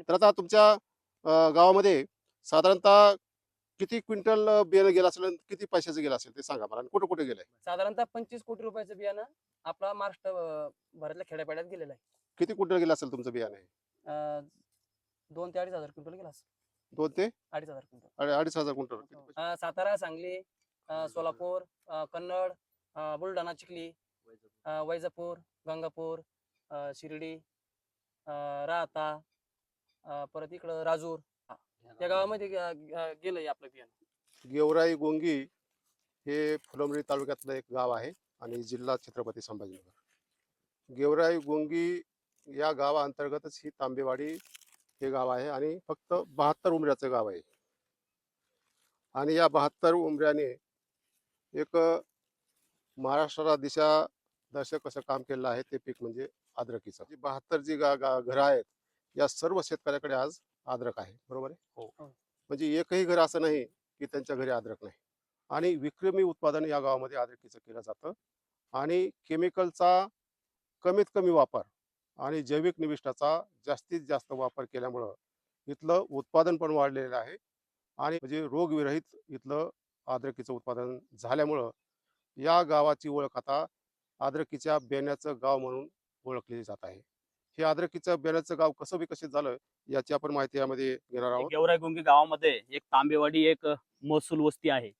आणि तर आता तुमच्या गावामध्ये साधारणतः किती क्विंटल बियाणं गेलं असेल आणि किती पैशाचं गेलं असेल ते सांगा मला आणि कुठे कुठे गेलंय? साधारणतः पंचवीस कोटी रुपयाचं बियाणं आपला महाराष्ट्र अं, भरातल्या खेड्यापाड्यात गेलेलं आहे. किती क्विंटल गेलं असेल तुमचं बियाणं हे? अं, दोन ते अडीच हजार क्विंटल गेला असेल. दोन ते? अडीच हजार क्विंटल. अडी- अडीच हजार क्विंटल किती पैसे? अं, सातारा सांगली अं, सोलापूर अं, कन्नड अं, बुलढाणा चिखली अं, वैजापूर गंगापूर अं, शिर्डी अं, राहता अं, परत इकडं राजूर. या गावामध्ये. गे- गेलंय आपलं बियाणं गेवराई गोंगी हे फुलंब्री तालुक्यातलं एक गाव आहे आणि जिल्हा छत्रपती संभाजीनगर. गेवराई गोंगी या गावाअंतर्गतच ही तांबेवाडी हे गाव आहे आणि फक्त बहात्तर उमऱ्याचं गाव आहे. आणि या बहात्तर उमऱ्याने एक महाराष्ट्राला दिशा दर्शक असं काम केलेलं आहे ते पीक म्हणजे अद्रकीचं जी बहात्तर जी गा, गा घरं आहेत या सर्व शेतकऱ्याकडे आज अद्रक आहे. बरोबर आहे? हो. म्हणजे एकही घर असं नाही की त्यांच्या घरी अद्रक नाही. आणि विक्रमी उत्पादन या गावामध्ये अद्रकीचं केलं जातं. आणि केमिकलचा कमीत कमी वापर आणि जैविक निविष्ठाचा जास्तीत जास्त वापर केल्यामुळं इथलं उत्पादन पण वाढलेलं आहे. आणि म्हणजे रोगविरहित इथलं अद्रकीचं उत्पादन झाल्यामुळं या गावाची ओळख आता अद्रकीच्या बेण्याचं गाव म्हणून ओळखली जात आहे. हे अद्रकीचं बेण्याचं गाव कसं विकसित झालं याची आपण माहिती यामध्ये घेणार आहोत. गेवराई गुंगी गावामध्ये एक तांबेवाडी एक महसूल वस्ती आहे.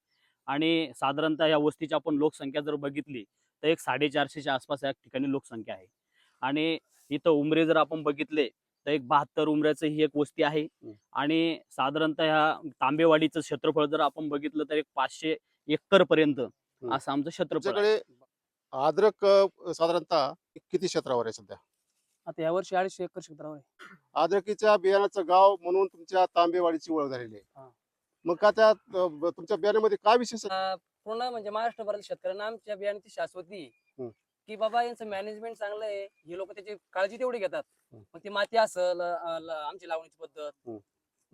आणि साधारणतः या वस्तीची आपण लोकसंख्या जर बघितली तर एक साडेचारशेच्या आसपास या ठिकाणी लोकसंख्या आहे. आणि इथं उमरे जर आपण बघितले तर एक बहात्तर उमऱ्याचं ही एक वस्ती आहे. आणि साधारणतः ह्या तांबेवाडीचं क्षेत्रफळ जर आपण बघितलं तर एक पाचशे एकर पर्यंत असं आमचं क्षेत्रफळ अ, साधारणतः किती क्षेत्रावर आहे सध्या? आता यावर्षी अडीचशे एकर क्षेत्रावर आहे अद्रकीच्या बियाण्याचं गाव म्हणून तुमच्या तांबेवाडीची ओळख झालेली हा. आहे मग का त्या अ, तुमच्या बियाण्यामध्ये काय विशेष आहे? अं, पूर्ण म्हणजे महाराष्ट्रभरातील शेतकऱ्यांना आमच्या बियाण्याची शाश्वती हम्म. की बाबा यांचं मॅनेजमेंट चांगलं आहे हे लोक त्याची काळजी तेवढी घेतात हम्म. मग ती माती असल अं, ल- आमची लावणीची पद्धत हम्म.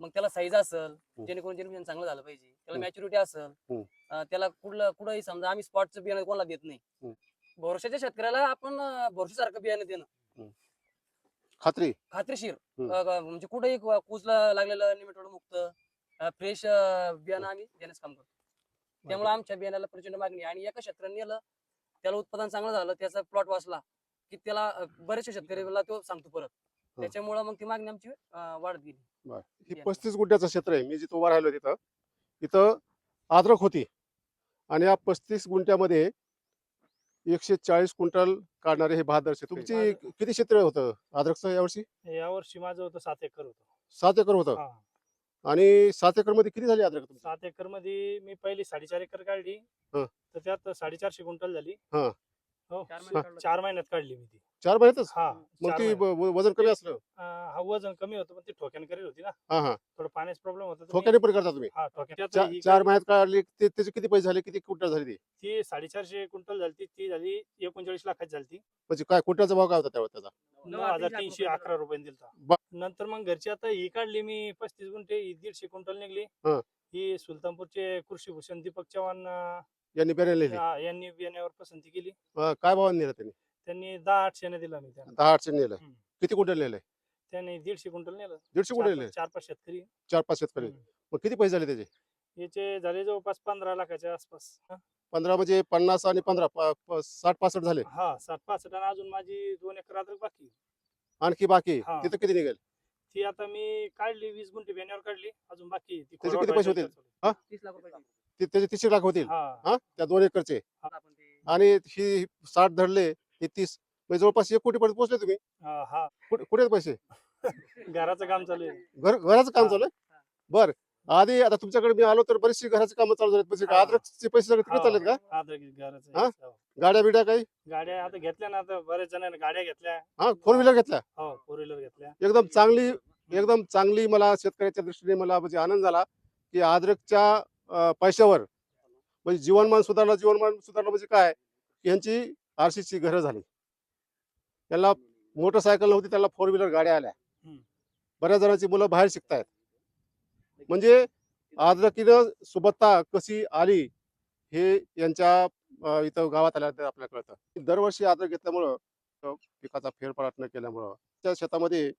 मग त्याला साईज असल जेणेकरून जेणेकरून चांगलं झालं पाहिजे त्याला हम्म. मॅच्युरिटी असल हम्म. अं, त्याला कुठलं कुठंही समजा आम्ही स्पॉटचं बियाणं कोणाला देत नाही. भरोशाच्या शेतकऱ्याला आपण अं, भरोशासारखं बियाणं देणं खात्री? खात्रीशीर. हम्म. अं, ग- म्हणजे कुठेही कु- कुजलं लागलेलं निमिटोड मुक्त फ्रेश बियाणं आम्ही देण्याचं काम करतो. त्यामुळे आमच्या बियाण्याला प्रचंड मागणी आहे. आणि एका शेतकऱ्याने नेलं त्याला उत्पादन चांगलं झालं त्याचा प्लॉट वाचला की त्याला अं, बरेचशे शेतकऱ्याला तो सांगतो परत. त्याच्यामुळे मग ती मागणी आमची अं, वाढत गेली. ही. पस्तीस गुंठ्याचं क्षेत्र आहे. मी जिथं उभा राहिलो तिथं इथं अद्रक होती. आणि या पस्तीस गुंठ्यामध्ये एकशे चाळीस क्विंटल काढणारे हे बहादर शेतकरी. तुमची किती क्षेत्र होतं? अद्रकचं यावर्षी? यावर्षी माझं होतं सात एकर होतं. सात एकर होतं? हा. आणि सात एकरमध्ये किती झाली अद्रक तुमची? सात एकरमध्ये मी पहिली साडेचार एकर काढली. हं. तर त्यात साडेचारशे क्विंटल झाली. हं. हो. चार स- महिन्यात चार महिन्यात काढली मी ती. चार महिन्यातच हा मग चार ती. ब- वजन कमी असलं. अं, हा वजन कमी होतं पण ती ठोक्यान करेल होती ना. हा हा. थोडं पाण्याचा प्रॉब्लेम होता तर मी- ठोक्याने पण करता तुम्ही. हा ठोक्यान त्यात चा- ही चार महिन्यात काढली ते त्याचे किती पैसे झाले किती क्विंटल झाली ती? ती साडेचारशे क्विंटल झाली ती झाली एकोणचाळीस लाखाची झाली म्हणजे काय क्विंटलचा भाव काय होता त्यावेळेस त्याचा? नऊ हजार तीनशे अकरा रुपये दिलता. बा- नंतर मग घरची आता ही काढली मी पस्तीस गुंठे ही दीडशे क्विंटल निघली. हं. ही सुलतानपूरचे कृषी भूषण दीपक चव्हाण अं, यांनी लिहिले यांनी बियाण्यावर पसंती केली. अं, काय भावाने नेलं त्यांनी? त्यांनी दहा आठशेने दिला मी त्यांना. दहा आठशे नेलं. हम्म. किती क्विंटल नेलंय त्यांनी दीडशे क्विंटल नेलं. दीडशे क्विंटल पाच- चार पाच शेतकरी. चार पाच शेतकरी. हम्म. मग किती पैसे झाले त्याचे? याचे झाले जवळपास पंधरा लाखाच्या आसपास. हं. पंधरा म्हणजे पन्नास आणि पंधरा प- प- साठ पासष्ट झाले. हा सात पासष्ट आणि अजून माझी दोन एकर अद्रक बाकी. आणखी बाकी? हा. तिथं किती निघेल? ती आता मी काढली वीस गुंठे बेण्यावर काढली अजून बाकी आहे. ती त्याचे किती पैसे होतील? आता. तीस लाख रुपये ते- त्याचे तीसशे लाख होतील? हा. हा? त्या दोन एकरचे? आपण ते आणि ही साठ धरले हे तीस म्हणजे जवळपास एक कोटी पर्यंत पोहोचले तुम्ही. हा हा. कुठे कुठे आहेत पैसे? घराचं काम चालू आहे. घर घराचं काम हा. चालू आहे? बर. आधी आता तुमच्याकडे मी आलो तर बरीचशी घराची कामं चालू झालीत. म्हणजे हा. अद्रकचे पैसे सगळे तिकडे चाललेत का? हा, घराचं. हा? हो. गाड्या बिड्या काही? गाड्या आता घेतल्या ना आता बरेच जणांनी. गाड्या घेतल्या. हा फोर व्हीलर घेतल्या? हो फोर व्हीलर घेतल्या. एकदम चांगली एकदम चांगली मला शेतकऱ्याच्या दृष्टीने मला म्हणजे आनंद झाला की अद्रकच्या अं, पैशावर म्हणजे जीवनमान सुधारलं जीवनमान सुधारलं म्हणजे काय? की यांची आरसीची घरं झाली. त्यांना मोटरसायकल नव्हती त्याला फोर व्हीलर गाड्या आल्या. बऱ्याच जणांची मुलं बाहेर शिकतायत. म्हणजे अद्रकीनं सुबत्ता कशी आली हे यांच्या इथं गावात आल्यानंतर आपल्याला कळतं. दरवर्षी अद्रक घेतल्यामुळं पिकाचा फेरफार न केल्यामुळं त्या शेतामध्ये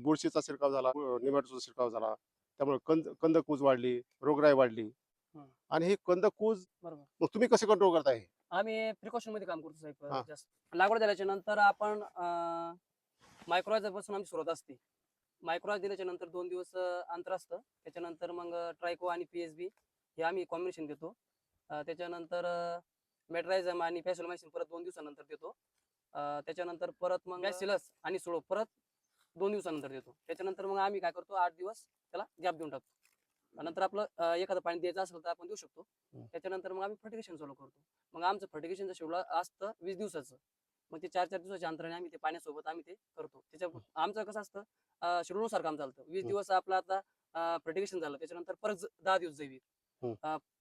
बुरशीचा शिरकाव झाला निमाटोचा शिरकाव झाला. त्यामुळे कंद कंदकूज वाढली रोगराई वाढली. आणि ही कंदकूज तुम्ही कसे कंट्रोल करताय? आम्ही प्रिकॉशनमध्ये काम करतो हा. साहेब जास्त. लागवड झाल्याच्यानंतर आपण मायक्रोरायझरपासून आमची सुरुवात असते. मायक्रोरायझ दिल्याच्या नंतर दोन दिवस अं, अंतर असतं. त्याच्यानंतर मग ट्रायको आणि पीएसबी हे आम्ही कॉम्बिनेशन देतो. अं, त्याच्यानंतर मेट्रायझम आणि पॅसोलमायसिन परत दोन दिवसानंतर देतो. अं, त्याच्यानंतर परत मग बॅसिलस आणि सोळो परत दोन दिवसानंतर देतो. त्याच्यानंतर मग आम्ही काय करतो आठ दिवस त्याला गॅप देऊन टाकतो. नंतर आपलं एखादं पाणी द्यायचं असेल तर आपण देऊ शकतो. त्याच्यानंतर मग आम्ही फर्टिगेशन चालू करतो. मग आमचं फर्टिगेशनचं शेड्यूल असतं वीस दिवसाचं. मग ते चार चार दिवसाच्या अंतराने आम्ही ते पाण्यासोबत आम्ही ते करतो. त्याच्या आमचं कसं असतं शेड्यूलनुसार काम चालतं. वीस. दिवस आपलं आता फर्टिगेशन झालं. त्याच्यानंतर परत दहा दिवस जैविक.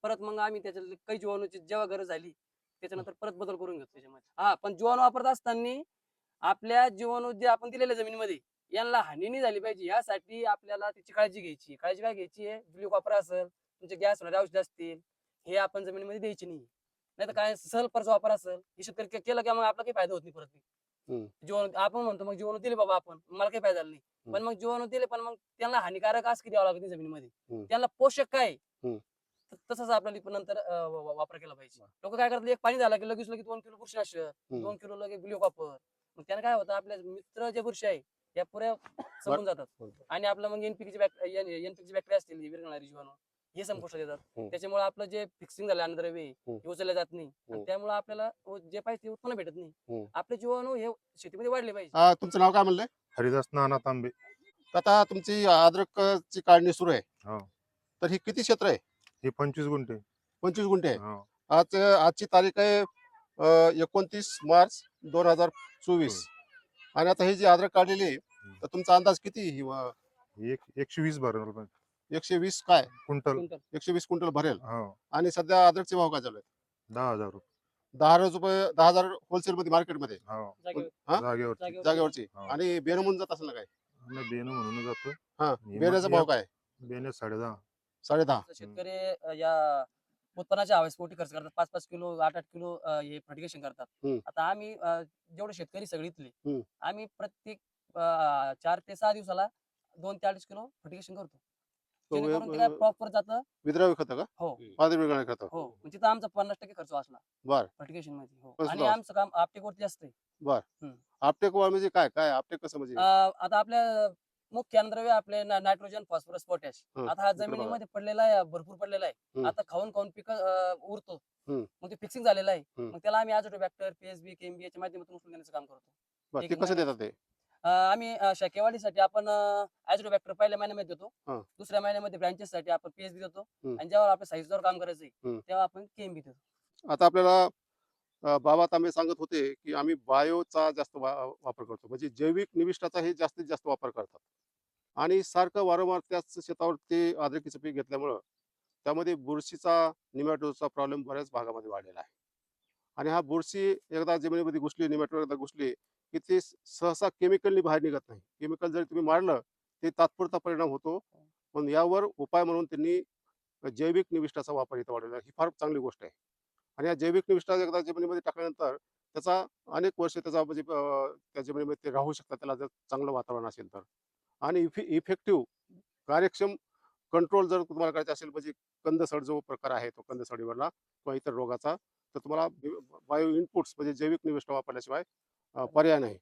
परत मग आम्ही त्याच्यात काही जीवाणूची जेव्हा गरज झाली त्याच्यानंतर परत बदल करून घेतो त्याच्यामध्ये. हा पण जीवाणू वापरत असताना आपल्या जीवाणू जे आपण दिलेल्या जमिनीमध्ये यांना हानी नाही झाली पाहिजे. यासाठी आपल्याला त्याची काळजी घ्यायची काळजी काय घ्यायची आहे? ब्ल्यू कॉपर असेल तुमचे गॅस होणारे औषध असतील हे आपण जमिनीमध्ये द्यायची नाही नाही तर काय सल्फरचा वापर असेल हे शेतकरी केलं की मग आपला काही फायदा होत नाही परत. जीवन आपण म्हणतो मग जीवन दिले बाबा आपण मला काही फायदा झाला नाही पण. मग जीवन दिले पण मग त्यांना हानिकारक असं द्यावं लागत नाही जमिनीमध्ये. त्यांना पोषक काय? तसंच आपल्याला नंतर वापर केला पाहिजे. लोक काय करतात एक पाणी झालं की लगेच लगेच दोन किलो बुरशीनाशक दोन किलो लगेच ब्ल्यू कॉपर. मग त्याने काय होतं आपल्या मित्र जे बुरशी आहे या पुऱ्या संपून जातात बरोबर. आणि आपलं मग एनपीची एनपीची बॅक्टेरिया असतील ही विरघळणारी जीवाणू हे संपुष्ट देतात हम्म. त्याच्यामुळे आपलं जे फिक्सिंग झालं अन्नद्रव्य. हे उचललं जात नाही. त्यामुळे आपल्याला जे पाहिजे ते उत्पन्न भेटत नाही. आपले जीवाणू हे शेतीमध्ये वाढले पाहिजे आ, तुमचं नाव काय म्हणलंय हरिदास नाना तांबे आता तुमची अद्रकची काढणी सुरू आहे हो. तर ही किती क्षेत्र आहे हे पंचवीस गुंठे पंचवीस गुंठे आहे हो. आज आजची तारीख आहे एकोणतीस मार्च दोन हजार चोवीस आणि आता ही जी अद्रक काढलेली आहे तर तुमचा अंदाज किती ही एक एकशे वीस भरल एकशे वीस काय? क्विंटल. एकशे वीस क्विंटल भरेल. हो. आणि सध्या अद्रकचे भाव काय चालू आहेत? दहा हजार रुपये. दहा हजार रुपये दहा हजार होलसेल मध्ये मार्केटमध्ये हो. जागेवर- हा? जागेवर जागेवर- जागेवरची हो. आणि बेनमून जात असेल ना काय? बेन म्हणून जातो हा. हे बेण्याचा भाव काय? बेने साडे दहा. साडे दहा. शेतकरी अं, या उत्पन्नाच्या हवेसपोटी खर्च करतात. पाच पाच किलो आठ आठ किलो अं, हे फर्टिगेशन करतात. हम्म. आता आम्ही अं, जेवढे शेतकरी सगळे इथले. आम्ही प्रत्येक अं, चार ते सहा दिवसाला दोन ते अडीच किलो फर्टिगेशन करतो. जेणेकरून ते प्रॉपर जातं. विद्रावी खत का? हो. वेगळं खत. हो. तिथं आमचा पन्नास टक्के खर्च वाचला. बर. फर्टिगेशनमध्ये हो. आणि आमचं काम आपटेक वरती जास्त आहे आपटेक म्हणजे काय? काय आपटेक कसं म्हणजे? अं, आता आपल्या मुख्य अन्नद्रव्य आपले नायट्रोजन फॉस्फरस पोटॅश आता हा. जमिनीमध्ये पडलेला आहे भरपूर पडलेला आहे. आता खाऊन खाऊन पिक उरतो. मग ते फिक्सिंग झालेलं आहे. मग त्याला आम्ही आजोटोबॅक्टर पीएसबी केएमबी याच्या माध्यमातून उचलून देण्याचं काम करतो बरं, एक ते कसं देतात ते अं, आम्ही अं, शाकेवाडीसाठी आपण आजोटोबॅक्टर पहिल्या महिन्यामध्ये देतो. दुसऱ्या महिन्यामध्ये ब्रँचेस साठी आपण पीएसबी देतो. आणि जेव्हा आपल्या साईजवर काम करायचंय हं. तेव्हा आपण केएमबी देतो आता आपल्याला अ, बाबा तांबे सांगत होते की आम्ही बायोचा जास्त वा- वापर करतो म्हणजे जैविक निविष्ठाचा हे जास्तीत जास्त वापर करतात आणि सारखं वारंवार त्याच शेतावर ते आद्रकीचं पीक घेतल्यामुळं त्यामध्ये बुरशीचा निमॅटोचा प्रॉब्लेम बऱ्याच भागामध्ये वाढलेला आहे. आणि हा बुरशी एकदा जमिनीमध्ये घुसली निमॅटो एकदा घुसली की ते सहसा केमिकलनी बाहेर निघत नाही. केमिकल जर तुम्ही मारलं ते तात्पुरता परिणाम होतो. पण यावर उपाय म्हणून त्यांनी जैविक निविष्ठाचा वापर इथं वाढवला ही फार चांगली गोष्ट आहे. आणि या जैविक निविष्ठा एकदा जमिनीमध्ये टाकल्यानंतर त्याचा अनेक वर्ष त्याचा म्हणजे त्या जमिनीमध्ये ते राहू शकतात. त्याला जर चांगलं वातावरण असेल तर. आणि इफे इफेक्टिव्ह कार्यक्षम कंट्रोल जर तुम्हाला करायचं असेल म्हणजे कंदसड जो प्रकार आहे तो कंदसडीवरला किंवा इतर रोगाचा तर तुम्हाला बायो इनपुट्स म्हणजे जैविक निविष्ट वापरल्याशिवाय पर्याय नाही.